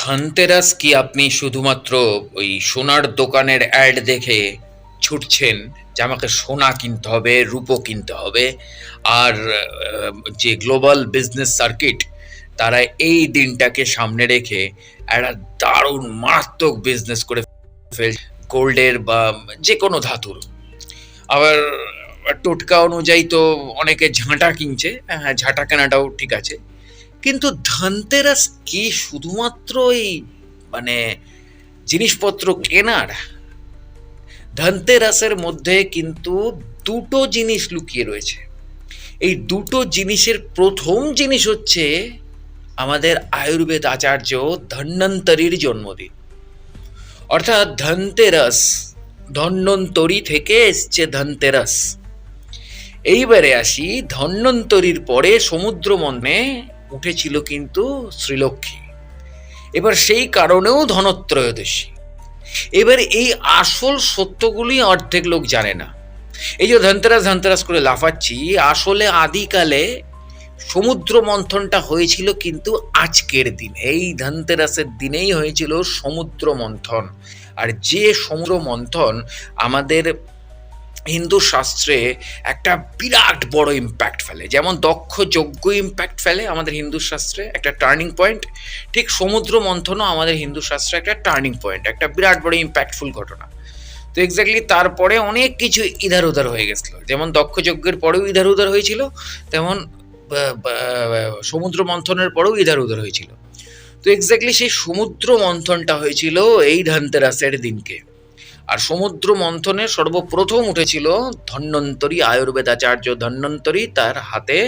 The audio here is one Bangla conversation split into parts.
ধনতেরাস কি আপনি শুধুমাত্র ওই সোনার দোকানের অ্যাড দেখে ছুটছেন যে আমাকে সোনা কিনতে হবে, রূপো কিনতে হবে? আর যে গ্লোবাল বিজনেস সার্কিট তারা এই দিনটাকে সামনে রেখে একটা দারুণ মারাত্মক বিজনেস করে ফেল গোল্ডের বা যে কোনো ধাতুর। আবার টোটকা অনুযায়ী তো অনেকে ঝাঁটা কিনছে হ্যাঁ ঝাঁটা কেনাটাও ঠিক আছে। কিন্তু ধনতেরাস কি শুধুমাত্র এই মানে জিনিসপত্র কেনার? ধনতেরাসের মধ্যে কিন্তু দুটো জিনিস লুকিয়ে রয়েছে। এই দুটো জিনিসের প্রথম জিনিস হচ্ছে আমাদের আয়ুর্বেদ আচার্য ধন্বন্তরীর জন্মদিন। অর্থাৎ ধনতেরাস, ধন্বন্তরী থেকে এসছে ধনতেরাস। এইবারে আসি ধন্বন্তরীর পরে সমুদ্র মনে উঠেছিল কিন্তু শ্রীলক্ষ্মী। এবার সেই কারণেও ধনত্রয়োদশী এবার এই আসল সত্যগুলি অর্ধেক লোক জানে না। এই যে ধনতেরাস ধনতেরাস করে লাফাচ্ছি, আসলে আদিকালে সমুদ্র মন্থনটা হয়েছিল কিন্তু আজকের দিন। এই ধনতেরাসের দিনেই হয়েছিল সমুদ্র মন্থন। আর যে সমুদ্র মন্থন আমাদের হিন্দু শাস্ত্রে একটা বিরাট বড় ইম্প্যাক্ট ফেলে। যেমন দক্ষ যজ্ঞ ইম্প্যাক্ট ফেলে আমাদের হিন্দু শাস্ত্রে একটা টার্নিং পয়েন্ট ঠিক সমুদ্র মন্থনও আমাদের হিন্দু শাস্ত্রে একটা টার্নিং পয়েন্ট একটা বিরাট বড় ইম্প্যাক্টফুল ঘটনা। তো এক্স্যাক্টলি তারপরে অনেক কিছু ইধার উধার হয়ে গেছিল। যেমন দক্ষ যজ্ঞের পরেও ইধার উধার হয়েছিল, তেমন সমুদ্র মন্থনের পরেও ইধার উধার হয়েছিল। তো এক্স্যাক্টলি সেই সমুদ্র মন্থনটা হয়েছিল এই ধনতেরাসের দিনকে। আর সমুদ্র মন্থনে সর্বপ্রথম উঠেছিল ধন্বন্তরী আয়ুর্বেদাচার্য ধন্বন্তরী তার হাতে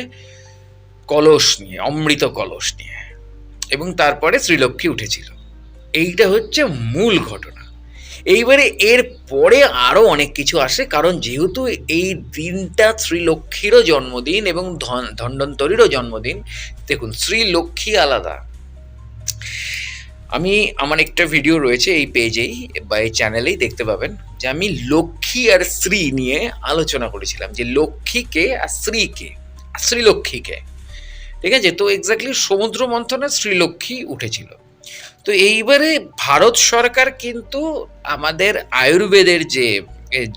কলস নিয়ে, অমৃত কলস নিয়ে। এবং তারপরে শ্রীলক্ষ্মী উঠেছিল। এইটা হচ্ছে মূল ঘটনা। এইবারে এর পরে আরও অনেক কিছু আসে, কারণ যেহেতু এই দিনটা শ্রীলক্ষ্মীরও জন্মদিন এবং ধন, ধন্বন্তরীরও জন্মদিন, দেখুন, শ্রীলক্ষ্মী আলাদা। আমি আমার একটা ভিডিও রয়েছে এই পেজেই বা এই চ্যানেলেই দেখতে পাবেন, যে আমি লক্ষ্মী আর শ্রী নিয়ে আলোচনা করেছিলাম, যে লক্ষ্মীকে আর শ্রীকে শ্রীলক্ষ্মীকে ঠিক আছে? তো এক্স্যাক্টলি সমুদ্র মন্থনে শ্রীলক্ষ্মী উঠেছিল। তো এইবারে ভারত সরকার কিন্তু আমাদের আয়ুর্বেদের যে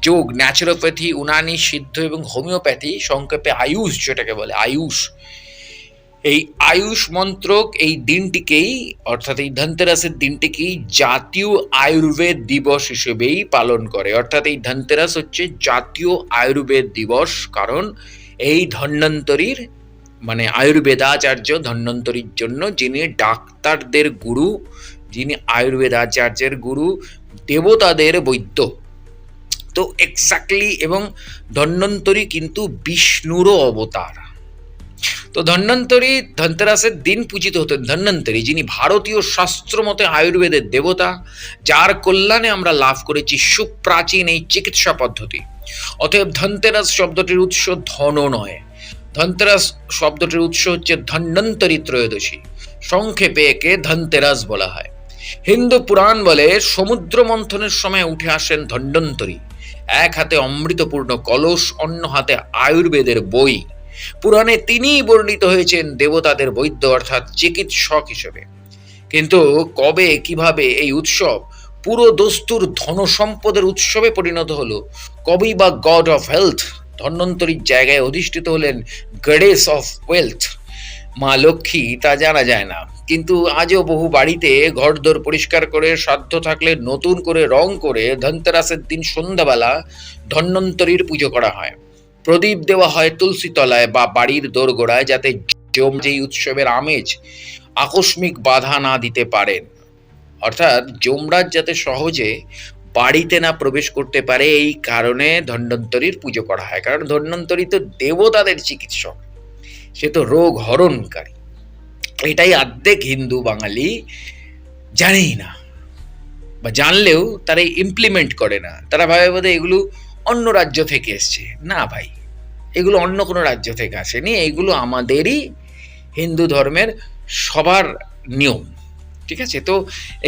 যোগ ন্যাচুরোপ্যাথি উনানি, সিদ্ধ এবং হোমিওপ্যাথি সংক্ষেপে আয়ুষ যেটাকে বলে, আয়ুষ এই আয়ুষ মন্ত্রক এই দিনটিকেই, অর্থাৎ এই ধনতেরাসের দিনটিকেই জাতীয় আয়ুর্বেদ দিবস হিসেবেই পালন করে। অর্থাৎ এই ধনতেরাস হচ্ছে জাতীয় আয়ুর্বেদ দিবস, কারণ এই ধন্বন্তরীর মানে আয়ুর্বেদাচার্য ধন্বন্তরীর জন্য যিনি ডাক্তারদের গুরু, যিনি আয়ুর্বেদাচার্যের গুরু, দেবতাদের বৈদ্য। তো এক্স্যাক্টলি এবং ধন্বন্তরী কিন্তু বিষ্ণুরও অবতার। তো ধন্বন্তরী ধনতেরাসের দিন পূজিত হতেন ধন্বন্তরী, যিনি ভারতীয় শাস্ত্র মতে আয়ুর্বেদের দেবতা, যার কল্যাণে আমরা লাভ করেছি সুপ্রাচীন এই চিকিৎসা পদ্ধতি। অতএব ধনতেরাস শব্দটির উৎস ধন নয়। ধনতেরাস শব্দটির উৎস হচ্ছে ধন্বন্তরী ত্রয়োদশী। সংক্ষেপে একে ধনতেরাস বলা হয়। হিন্দু পুরাণ বলে, সমুদ্র মন্থনের সময় উঠে আসেন ধন্বন্তরী। এক হাতে অমৃতপূর্ণ কলস, অন্য হাতে আয়ুর্বেদের বই। পুরাণে তিনিই বর্ণিত হয়েছেন দেবতাদের বৈদ্য অর্থাৎ চিকিৎসক হিসেবে। কিন্তু কবে, কীভাবে এই উৎসব পুরো দস্তুর ধনসম্পদের উৎসবে পরিণত হলো কবি বা গড অফ হেলথ ধন্বন্তরীর জায়গায় অধিষ্ঠিত হলেন গডেস অফ ওয়েলথ মা লক্ষ্মী তা জানা যায় না। কিন্তু আজও বহু বাড়িতে ঘরদোর পরিষ্কার করে, সাধ্য থাকলে নতুন করে রং করে ধনতেরাসের দিন সন্ধ্যাবেলা ধন্বন্তরীর পুজো করা হয়। প্রদীপ দেওয়া হয় তুলসী তলায় বা বাড়ির দোরগোড়ায় যাতে জম যেই উৎসবের আমেজ আকস্মিক বাধা না দিতে পারেন অর্থাৎ যমরাজ যাতে সহজে বাড়িতে না প্রবেশ করতে পারে, এই কারণে ধন্বন্তরীর পুজো করা হয়। কারণ ধন্বন্তরী তো দেবতাদের চিকিৎসক। সে তো রোগ হরণকারী। এটাই আর্ধেক হিন্দু বাঙালি জানেই না বা জানলেও তারা ইমপ্লিমেন্ট করে না। তারা ভাবে বোধ এগুলো অন্য রাজ্য থেকে এসছে। না ভাই, এগুলো অন্য কোনো রাজ্য থেকে আসেনি, এগুলো আমাদেরই হিন্দু ধর্মের সবার নিয়ম, ঠিক আছে? তো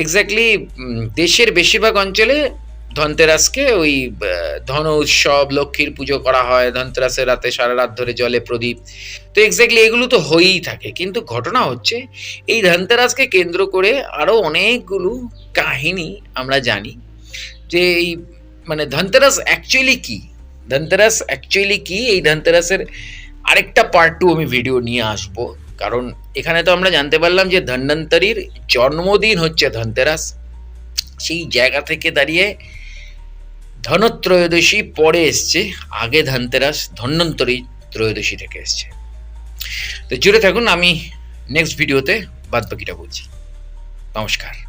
এক্স্যাক্টলি দেশের বেশিরভাগ অঞ্চলে ধনতেরাসকে ওই ধন উৎসব, লক্ষ্মীর পুজো করা হয়, ধনতেরাসের রাতে সারা রাত ধরে জলে প্রদীপ। তো এক্স্যাক্টলি এগুলো তো হয়েই থাকে, কিন্তু ঘটনা হচ্ছে এই ধনতেরাসকে কেন্দ্র করে আরও অনেকগুলো কাহিনী আমরা জানি। যে এই মানে ধনতেরাস অ্যাকচুয়ালি কি? ধনতেরাস অ্যাকচুয়ালি কি? এই ধনতেরাসের আরেকটা পার্ট টু আমি ভিডিও নিয়ে আসব। কারণ এখানে তো আমরা জানতে পারলাম যে ধন্বন্তরীর জন্মদিন হচ্ছে ধনতেরাস। সেই জায়গা থেকে দাঁড়িয়ে ধনত্রয়োদশী পরে এসছে, আগে ধনতেরাস, ধন্বন্তরী ত্রয়োদশী থেকে এসছে। তো জুড়ে থাকুন, আমি নেক্সট ভিডিওতে বাদ বাকিটা বলছি। নমস্কার।